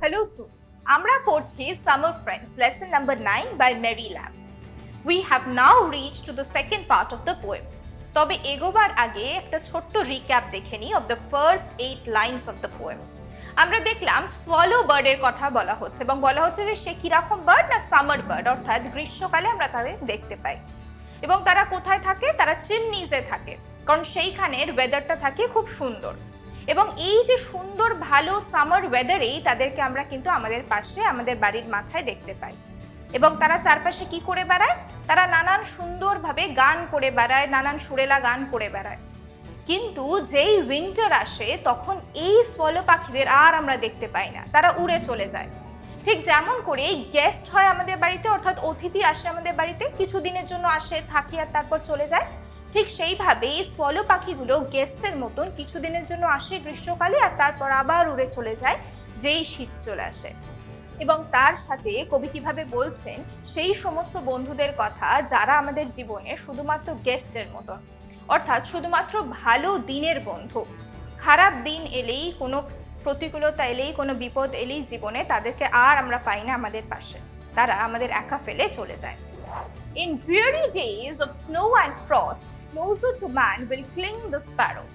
Hello আমরা পড়ছি summer friends lesson number nine by Mary Lamb we have now reach to the second part of the poem তবে এগোবার আগে একটা ছোট্ট রিক্যাপ দেখে নিই of the first eight lines of the poem আমরা দেখলাম সোয়ালো বার্ডের কথা বলা হচ্ছে এবং বলা হচ্ছে যে সে কীরকম বার্ড না সামার বার্ড অর্থাৎ গ্রীষ্মকালে আমরা তাদের দেখতে পাই। এবং তারা কোথায় থাকে? তারা চিমনিজে থাকে, কারণ সেইখানের ওয়েদারটা থাকে খুব সুন্দর। এবং এই যে সুন্দর, ভালো সামার ওয়েদারেই তাদেরকে আমরা কিন্তু আমাদের পাশে, আমাদের বাড়ির মাথায় দেখতে পাই। এবং তারা চারপাশে কি করে বেড়ায়? তারা নানান সুন্দরভাবে গান করে বেড়ায়, নানান সুরেলা গান করে বেড়ায়। কিন্তু যেই উইন্টার আসে, তখন এই স্বল পাখিদের আর আমরা দেখতে পাই না। তারা উড়ে চলে যায়। ঠিক যেমন করে গেস্ট হয় আমাদের বাড়িতে, অর্থাৎ অতিথি আসে আমাদের বাড়িতে, কিছুদিনের জন্য আসে, থাকি আর তারপর চলে যায়। ঠিক সেইভাবেই স্বল পাখিগুলো গেস্টের মতন কিছুদিনের জন্য আসে গ্রীষ্মকালে আর তারপর আবার উড়ে চলে যায়, যেই শীত চলে আসে। এবং তার সাথে কবি কীভাবে বলছেন, সেই সমস্ত বন্ধুদের কথা যারা আমাদের জীবনে শুধুমাত্র গেস্টের মতন। অর্থাৎ শুধুমাত্র ভালো দিনের বন্ধু খারাপ দিন এলেই কোনো প্রতিকূলতা এলেই কোনো বিপদ এলেই জীবনে তাদেরকে আর আমরা পাই না আমাদের পাশে তারা আমাদের একা ফেলে চলে যায় In dreary days of snow and frost, closer to man will cling the sparrow.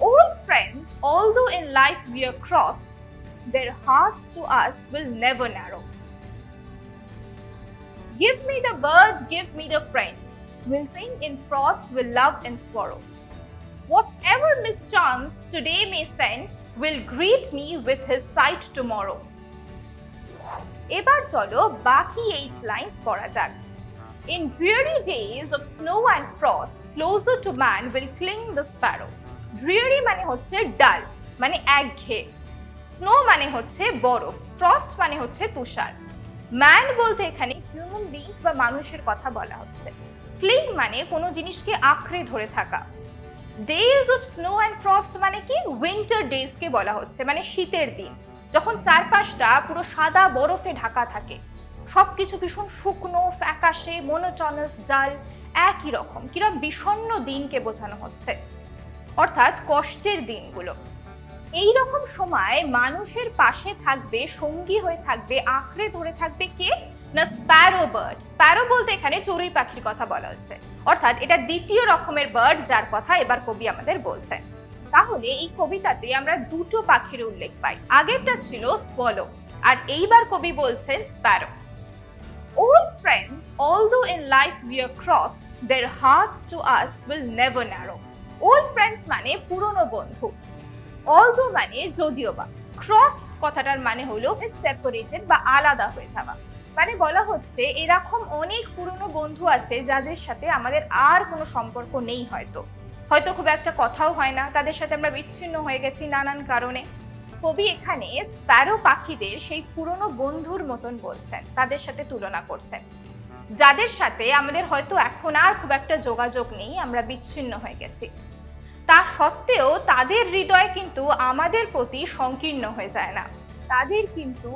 Old friends, although in life we are crossed, their hearts to us will never narrow. Give me the birds, give me the friends. Will sing in frost, will love in sorrow. Whatever mischance today may send, will greet me with his sight tomorrow. এবার চলো বাকি eight lines পড়া যাক In dreary days of snow and frost, closer to man will cling the sparrow. Dreary মানে হচ্ছে ডাল মানে একঘেয়ে স্নো মানে হচ্ছে বরফ ফ্রস্ট মানে হচ্ছে তুষার ম্যান বলতে এখানে হিউম্যান বিংস বা মানুষের কথা বলা হচ্ছে ক্লিং মানে কোনো জিনিসকে আঁকড়ে ধরে থাকা। Days of snow and frost মানে কি? উইন্টার ডেজকে বলা হচ্ছে মানে শীতের দিন। যখন চারপাশটা পুরো সাদা বরফে ঢাকা থাকে, সবকিছু ভীষণ শুকনো, ফ্যাকাশে মনোটনাস ডাল একই রকম। কিরম বিষণ্ণ দিনকে বোঝানো হচ্ছে। অর্থাৎ কষ্টের দিনগুলো। এই রকম সময় মানুষের পাশে থাকবে, সঙ্গী হয়ে থাকবে, আঁকড়ে ধরে থাকবে কে? না স্প্যারো বার্ড স্প্যারো বলতে এখানে চড়ুই পাখির কথা বলা হচ্ছে। অর্থাৎ এটা দ্বিতীয় রকমের বার্ড যার কথা এবার কবি আমাদের বলছেন। তাহলে এই কবিতাতে আমরা দুটো পাখির উল্লেখ পাই। আগেরটা ছিল স্পলো আর এইবার কবি বলছেন sparrow Old friends, although in life we are crossed, their hearts to us will never narrow. Old friends মানে পুরনো বন্ধু। অলদো মানে যদিও বা। ক্রসড কথাটার মানে হলো সেপারেটেড বা আলাদা হয়ে যাওয়া। মানে বলা হচ্ছে এরকম অনেক পুরনো বন্ধু আছে যাদের সাথে আমাদের আর কোনো সম্পর্ক নেই হয়তো। হয়তো খুব একটা কথাও হয় না, তাদের সাথে আমরা বিচ্ছিন্ন হয়ে গেছি নানান কারণে। কবি এখানে স্প্যারো পাখিদের সেই পুরনো বন্ধুর মতন বলছেন, তাদের সাথে তুলনা করছেন। যাদের সাথে আমাদের হয়তো এখন আর খুব একটা যোগাযোগ নেই, আমরা বিচ্ছিন্ন হয়ে গেছি। তা সত্ত্বেও তাদের হৃদয় কিন্তু আমাদের প্রতি সংকীর্ণ হয়ে যায় না। তাদের কিন্তু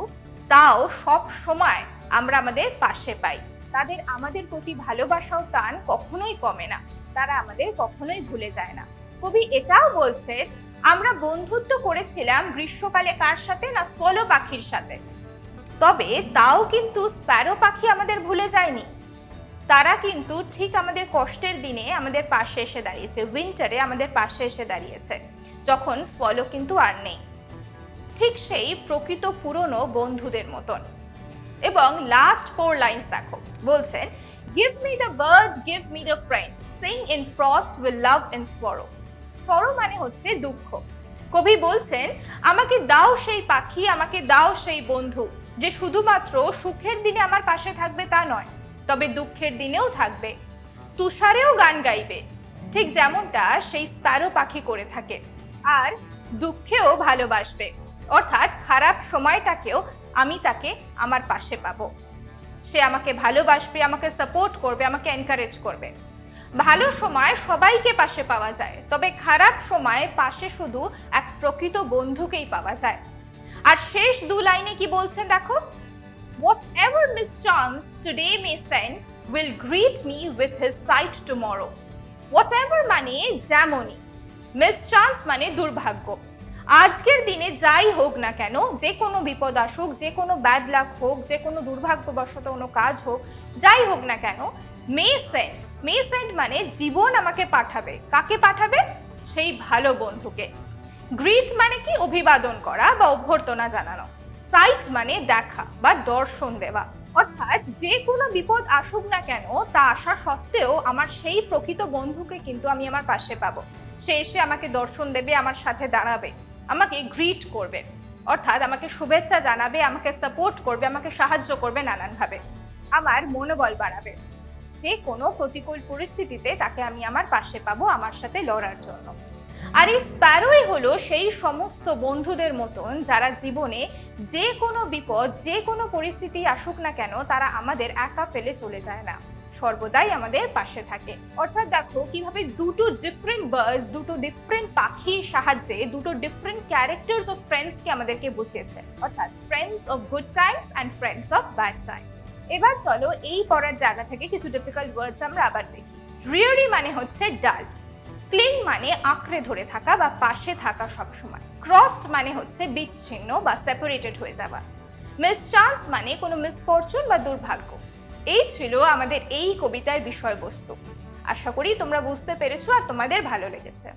তাও সব সময় আমরা আমাদের পাশে পাই। তাদের আমাদের প্রতি ভালোবাসাও টান কখনোই কমে না। তারা আমাদের কখনোই ভুলে যায় না। কবি এটাও বলছেন, আমরা বন্ধুত্ব করেছিলাম গ্রীষ্মকালে কার সাথে না স্পলো পাখির সাথে? তবে তাও কিন্তু স্প্যারো পাখি আমাদের ভুলে যায়নি। তারা কিন্তু ঠিক আমাদের কষ্টের দিনে আমাদের পাশে এসে দাঁড়িয়েছে উইন্টারে আমাদের পাশে এসে দাঁড়িয়েছে, যখন স্পলো কিন্তু আর নেই। ঠিক সেই প্রকৃত পুরনো বন্ধুদের মতন। এবং লাস্ট ফোর লাইন্স দেখো। বলছেন give me the bird give me the friend sing in frost will love in sparrow sorrow মানে হচ্ছে দুঃখ। কবি বলছেন, আমাকে দাও সেই পাখি, আমাকে দাও সেই বন্ধু, যে শুধুমাত্র সুখের দিনে আমার পাশে থাকবে তা নয়, তবে দুঃখের দিনেও থাকবে। তুষারেও গান গাইবে। ঠিক যেমনটা সেই স্প্যারো পাখি করে থাকে। আর দুঃখেও ভালোবাসবে। অর্থাৎ খারাপ সময়টাকেও আমি তাকে আমার পাশে পাবো। সে আমাকে ভালোবাসবে, আমাকে সাপোর্ট করবে, আমাকে এনকারেজ করবে। ভালো সময় সবাইকে পাশে পাওয়া যায়, তবে খারাপ সময় পাশে শুধু এক প্রকৃত বন্ধুকেই পাওয়া যায়। আর শেষ দু লাইনে কি বলছেন দেখো? Whatever mischance today may send will greet me with his sight tomorrow. Whatever মানে যেমনই মিসচান্স মানে দুর্ভাগ্য। আজকের দিনে যাই হোক না কেন, যে কোনো বিপদ আসুক, যে কোনো ব্যাড লাক হোক, যে কোনো দুর্ভাগ্যবশত কোনো কাজ হোক, যাই হোক না কেন মে সেন্ট মে সেন্ট মানে জীবন আমাকে পাঠাবে। কাকে পাঠাবে? সেই ভালো বন্ধুকে। গ্রিট মানে কি? অভিবাদন করা বা অভ্যর্থনা জানানো। সাইট মানে দেখা বা দর্শন দেওয়া। অর্থাৎ যে কোনো বিপদ আসুক না কেন, তা আসা সত্ত্বেও আমার সেই প্রকৃত বন্ধুকে কিন্তু আমি আমার পাশে পাবো। সে এসে আমাকে দর্শন দেবে, আমার সাথে দাঁড়াবে। আমাকে গ্রিট করবে। অর্থাৎ আমাকে শুভেচ্ছা জানাবে, আমাকে সাপোর্ট করবে, আমাকে সাহায্য করবে নানানভাবে। আমার মনোবল বাড়াবে। যে কোনো প্রতিকূল পরিস্থিতিতে তাকে আমি আমার পাশে পাবো আমার সাথে লড়ার জন্য। আর এই স্প্যারোই হলো সেই সমস্ত বন্ধুদের মতন যারা জীবনে যে কোনো বিপদ, যে কোনো পরিস্থিতি আসুক না কেন, তারা আমাদের একা ফেলে চলে যায় না। সর্বদাই আমাদের পাশে থাকে। অর্থাৎ দেখো, কীভাবে দুটো ডিফারেন্ট বার্ডস দুটো ডিফারেন্ট পাখির সাহায্যে দুটো ডিফারেন্ট ক্যারেক্টার্স অফ ফ্রেন্ডসকে আমাদেরকে বুঝিয়েছে। অর্থাৎ friends of good times and friends of bad times এবার চলো এই পড়ার জায়গা থেকে কিছু ডিফিকাল্ট ওয়ার্ডস আমরা আবার দেখি। ড্রিয়ারি মানে হচ্ছে ডাল ক্লিং মানে আঁকড়ে ধরে থাকা বা পাশে থাকা সবসময়। ক্রসড মানে হচ্ছে বিচ্ছিন্ন বা সেপারেটেড হয়ে যাওয়া। মিসচান্স মানে কোনো মিসফরচুন বা দুর্ভাগ্য। এই ছিল আমাদের এই কবিতার বিষয়বস্তু। আশা করি তোমরা বুঝতে পেরেছ আর তোমাদের ভালো লেগেছে।